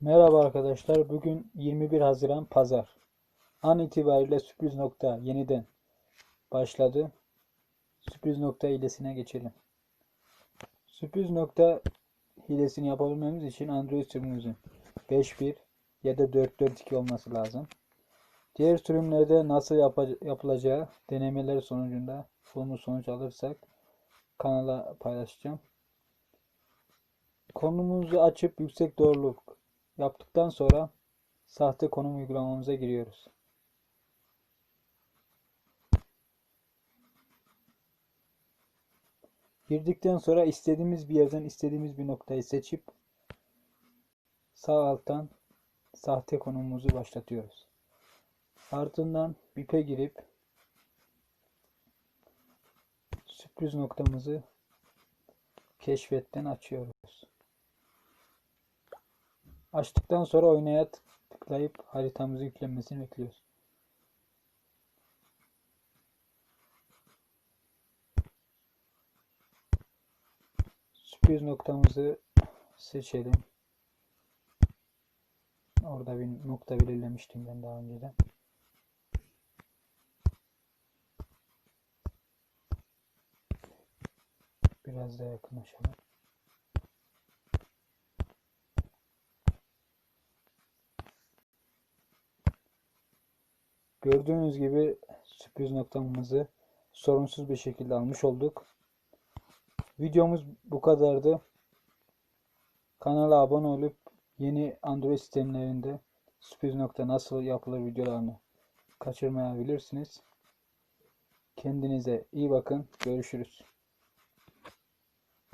Merhaba arkadaşlar. Bugün 21 Haziran Pazar. An itibariyle sürpriz nokta yeniden başladı. Sürpriz nokta hilesine geçelim. Sürpriz nokta hilesini yapabilmemiz için Android sürümümüzün 5.1 ya da 4.4.2 olması lazım. Diğer sürümlerde nasıl yapa- yapılacağı denemeler sonucunda olumlu sonuç alırsak kanala paylaşacağım. Konumuzu açıp yüksek doğruluk yaptıktan sonra sahte konum uygulamamıza giriyoruz. Girdikten sonra istediğimiz bir yerden istediğimiz bir noktayı seçip sağ alttan sahte konumumuzu başlatıyoruz. Ardından BIP'e girip sürpriz noktamızı keşfetten açıyoruz. Açtıktan sonra oynaya tıklayıp haritamızı yüklenmesini bekliyoruz. Sürpriz noktamızı seçelim. Orada bir nokta belirlemiştim ben daha önceden. Biraz daha yakınlaşalım. Gördüğünüz gibi sürpriz noktamızı sorunsuz bir şekilde almış olduk. Videomuz bu kadardı. Kanala abone olup yeni Android sistemlerinde sürpriz nokta nasıl yapılır videolarını kaçırmayabilirsiniz. Kendinize iyi bakın. Görüşürüz.